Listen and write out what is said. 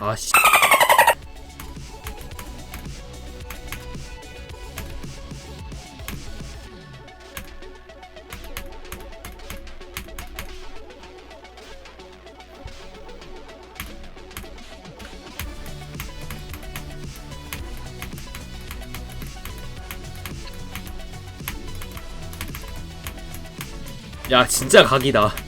아씨. 야 진짜 각이다.